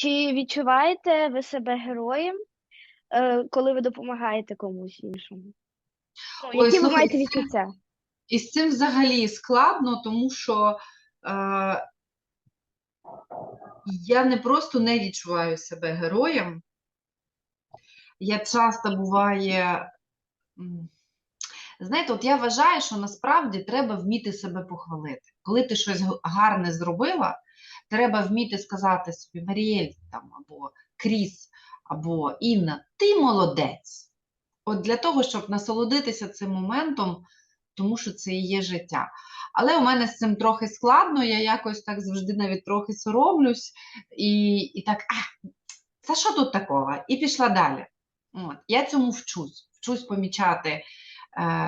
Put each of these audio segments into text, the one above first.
Чи відчуваєте ви себе героєм, е, коли ви допомагаєте комусь іншому? Ну, Ой, які ви слухай, маєте це- відчуття? І з цим взагалі складно, тому що е, я не просто не відчуваю себе героєм. Я часто буває. м, Знаєте, от я вважаю, що насправді треба вміти себе похвалити. Коли ти щось гарне зробила, треба вміти сказати собі Маріель там, або Кріс, або Інна, ти молодець. От для того, щоб насолодитися цим моментом, тому що це і є життя. Але у мене з цим трохи складно, я якось так завжди навіть трохи соромлюсь, і, і так, а, це що тут такого? І пішла далі. От. Я цьому вчусь. Вчусь помічати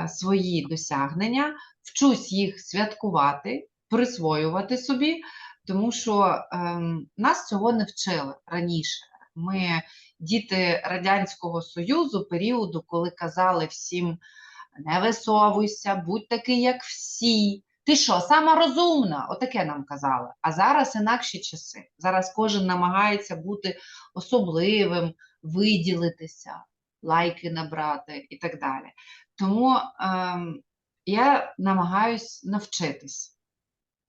свої досягнення, вчусь їх святкувати, присвоювати собі, тому що ем, нас цього не вчили раніше. Ми діти Радянського Союзу, періоду, коли казали всім не висовуйся, будь такий, як всі. Ти що, сама розумна? Отаке нам казали. А зараз інакші часи. Зараз кожен намагається бути особливим, виділитися, лайки набрати і так далі. Тому ем, я намагаюсь навчитись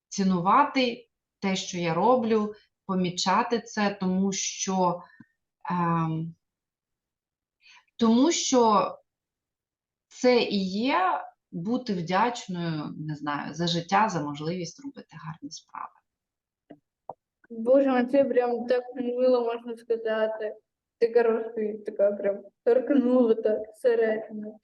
цінувати те, що я роблю, помічати це, тому що, ем, тому що це і є бути вдячною, не знаю, за життя, за можливість робити гарні справи. Боже, це прям так мило можна сказати. Ти хороший, така прям торкнула так всередину.